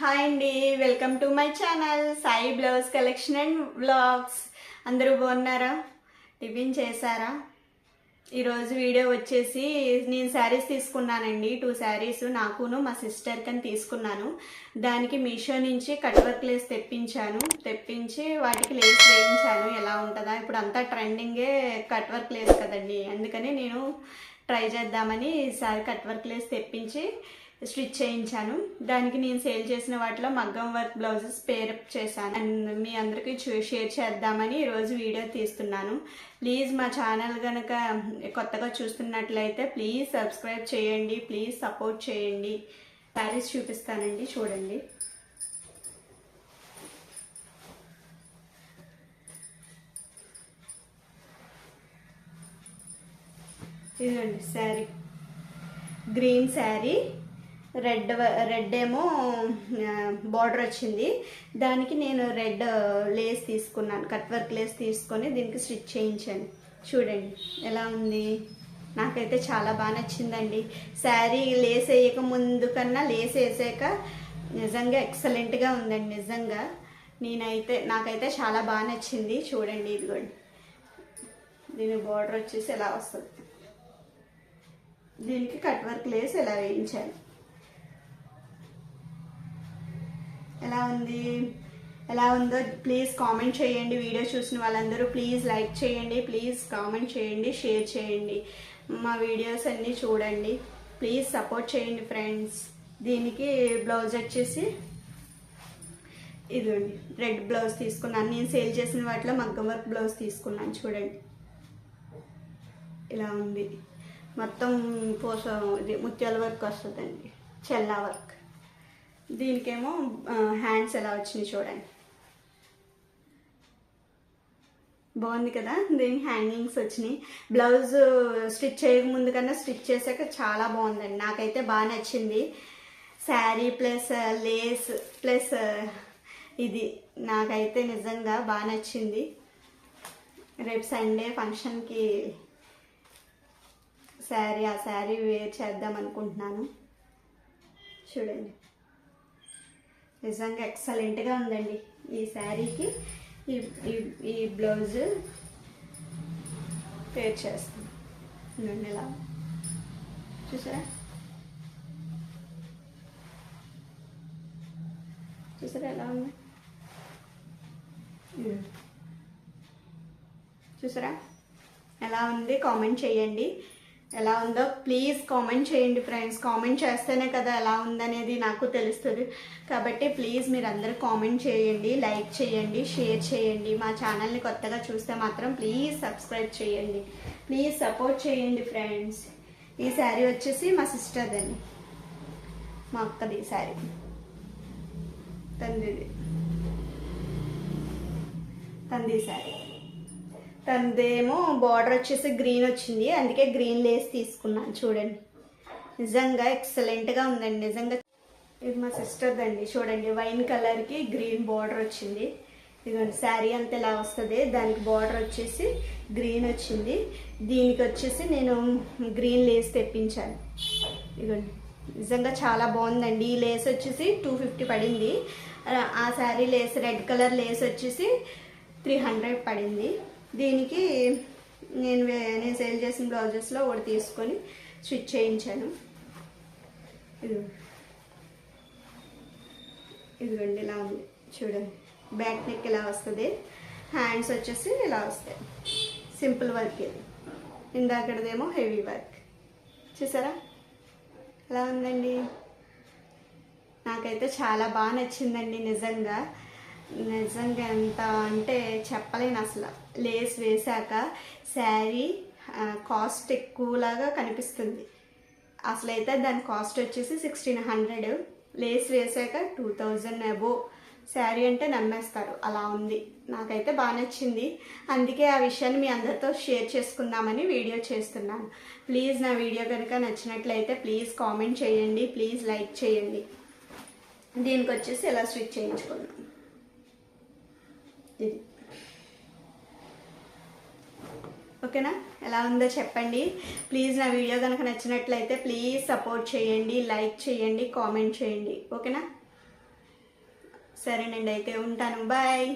Hi అండి welcome to my channel Sai blouse collection and vlogs. అందరూ బాగున్నారా? Tiffin చేశారా? ఈరోజు వీడియో వచ్చేసి నేను శారీస్ తీసుకున్నానండి టూ శారీస్. నాకును మా సిస్టర్కి అని తీసుకున్నాను. దానికి మీషో నుంచి కట్ వర్క్ లేస్ తెప్పించాను. తెప్పించి వాటికి లేస్ వేయించాను. ఎలా ఉంటుందా? ఇప్పుడు అంతా ట్రెండింగే కట్ వర్క్ లేస్ కదండి. అందుకని నేను ట్రై చేద్దామని ఈసారి కట్ వర్క్ లేస్ తెప్పించి స్టిచ్ చేయించాను. దానికి నేను సేల్ చేసిన వాటిలో మగ్గం వర్క్ బ్లౌజెస్ పేరప్ చేశాను. అండ్ మీ అందరికీ షేర్ చేద్దామని ఈరోజు వీడియో తీస్తున్నాను. ప్లీజ్ మా ఛానల్ కనుక కొత్తగా చూస్తున్నట్లయితే ప్లీజ్ సబ్స్క్రైబ్ చేయండి. ప్లీజ్ సపోర్ట్ చేయండి. శారీస్ చూపిస్తానండి. చూడండి. ఇదండి sari. Green sari. Red red ఏమో బార్డర్ వచ్చింది. దానికి నేను రెడ్ లేస్ తీసుకున్నాను కట్ వర్క్ లేస్ తీసుకొని దీనికి స్టిచ్ చేయించాను. చూడండి ఎలా ఉంది? నాకైతే చాలా బాగా నచ్చిందండి. శారీ లేస్ వేయక ముందు కన్నా లేస్ వేసాక నిజంగా ఎక్సలెంట్గా ఉందండి నిజంగా. నేనైతే నాకైతే చాలా బాగా నచ్చింది. చూడండి ఇదిగోండి. దీని బార్డర్ వచ్చేసి ఎలా వస్తుంది? దీనికి కట్ వర్క్ లేస్ ఎలా వేయించాను ఎలా ఉంది? ఎలా ఉందో ప్లీజ్ కామెంట్ చేయండి. వీడియో చూసిన వాళ్ళందరూ ప్లీజ్ లైక్ చేయండి. ప్లీజ్ కామెంట్ చేయండి. షేర్ చేయండి. మా వీడియోస్ అన్నీ చూడండి. ప్లీజ్ సపోర్ట్ చేయండి ఫ్రెండ్స్ దీనికి బ్లౌజ్ వచ్చేసి ఇదండి రెడ్ బ్లౌజ్ తీసుకున్నాను. నేను సేల్ చేసిన వాటిలో మగ్గం వర్క్ బ్లౌజ్ తీసుకున్నాను. చూడండి. ఇలా ఉంది. మొత్తం పోసం ఇది ముత్యాల వర్క్ వస్తుందండి. చెల్లా వర్క్ దీనికేమో హ్యాండ్స్ ఎలా వచ్చినాయి చూడండి. బాగుంది కదా? దీనికి హ్యాంగింగ్స్ వచ్చినాయి. బ్లౌజ్ స్టిచ్ చేయకముందు కన్నా స్టిచ్ చేశాక చాలా బాగుందండి. నాకైతే బాగా నచ్చింది. శారీ ప్లస్ లేస్ ప్లస్ ఇది నాకైతే నిజంగా బాగా నచ్చింది. రేపు సండే ఫంక్షన్కి శారీ ఆ శారీ వేర్ చేద్దాం అనుకుంటున్నాను. చూడండి. నిజంగా ఎక్సలెంట్గా ఉందండి. ఈ శారీకి ఈ ఈ ఈ బ్లౌజ్ పేర్ చేస్తాం ఇదిగోండి ఇలా. చూసారా? చూసారా ఎలా ఉంది? చూసారా? ఎలా ఉంది? కామెంట్ చేయండి. ఎలా ఉందో. ప్లీజ్ కామెంట్ చేయండి ఫ్రెండ్స్ కామెంట్ చేస్తేనే కదా ఎలా ఉందనేది నాకు తెలుస్తుంది. కాబట్టి ప్లీజ్ మీరు అందరూ కామెంట్ చేయండి లైక్ చేయండి షేర్ చేయండి. మా ఛానల్ని కొత్తగా చూస్తే మాత్రం ప్లీజ్ సబ్స్క్రైబ్ చేయండి. ప్లీజ్ సపోర్ట్ చేయండి ఫ్రెండ్స్ ఈ శారీ వచ్చేసి మా సిస్టర్దండి మా అక్కది ఈ శారీ తండ్రిది. తండ్రి శారీ తనదేమో బార్డర్ వచ్చేసి గ్రీన్ వచ్చింది. అందుకే గ్రీన్ లేస్ తీసుకున్నాను. చూడండి. నిజంగా ఎక్సలెంట్గా ఉందండి. నిజంగా ఇది మా సిస్టర్దండి చూడండి వైన్ కలర్కి గ్రీన్ బార్డర్ వచ్చింది. ఇదిగోండి శారీ అంత ఇలా వస్తుంది. దానికి బార్డర్ వచ్చేసి గ్రీన్ వచ్చింది. దీనికి వచ్చేసి నేను గ్రీన్ లేస్ తెప్పించాను. ఇదిగోండి. నిజంగా చాలా బాగుందండి. ఈ లేస్ వచ్చేసి టూ ఫిఫ్టీ పడింది. ఆ- ఆ sari lace red colour lace వచ్చేసి త్రీ హండ్రెడ్ పడింది. దీనికి నేను నేను సేల్ చేసిన బ్లౌజెస్లో ఒకటి తీసుకొని స్టిచ్ చేయించాను. ఇది ఇదిగోండి ఇలా ఉంది. చూడండి. బ్యాక్ నెక్ ఇలా వస్తుంది? హ్యాండ్స్ వచ్చేసి ఇలా వస్తాయి. సింపుల్ వర్క్ ఇది. ఇందాకడదేమో హెవీ వర్క్. చూసారా? ఎలా ఉందండి. నాకైతే చాలా బాగా నచ్చిందండి నిజంగా. నిజంగా ఎంత అంటే చెప్పలేను అసలు. లేస్ వేశాక శారీ కాస్ట్ ఎక్కువలాగా కనిపిస్తుంది. అసలైతే దాని కాస్ట్ వచ్చేసి సిక్స్టీన్ హండ్రెడ్. లేస్ వేసాక టూ థౌజండ్ అబో. శారీ అంటే నమ్మేస్తారు. అలా ఉంది. నాకైతే బాగా నచ్చింది. అందుకే ఆ విషయాన్ని మీ అందరితో షేర్ చేసుకుందామని వీడియో చేస్తున్నాను. ప్లీజ్ నా వీడియో కనుక నచ్చినట్లయితే ప్లీజ్ కామెంట్ చేయండి. ప్లీజ్ లైక్ చేయండి. దీనికి వచ్చేసి ఎలా స్టిచ్ చేయించుకున్నాను ఇది ఓకేనా? ఎలా ఉందో చెప్పండి. ప్లీజ్ నా వీడియో కనుక నచ్చినట్లయితే ప్లీజ్ సపోర్ట్ చేయండి లైక్ చేయండి కామెంట్ చేయండి. ఓకేనా? సరేనండి అయితే ఉంటాను. బాయ్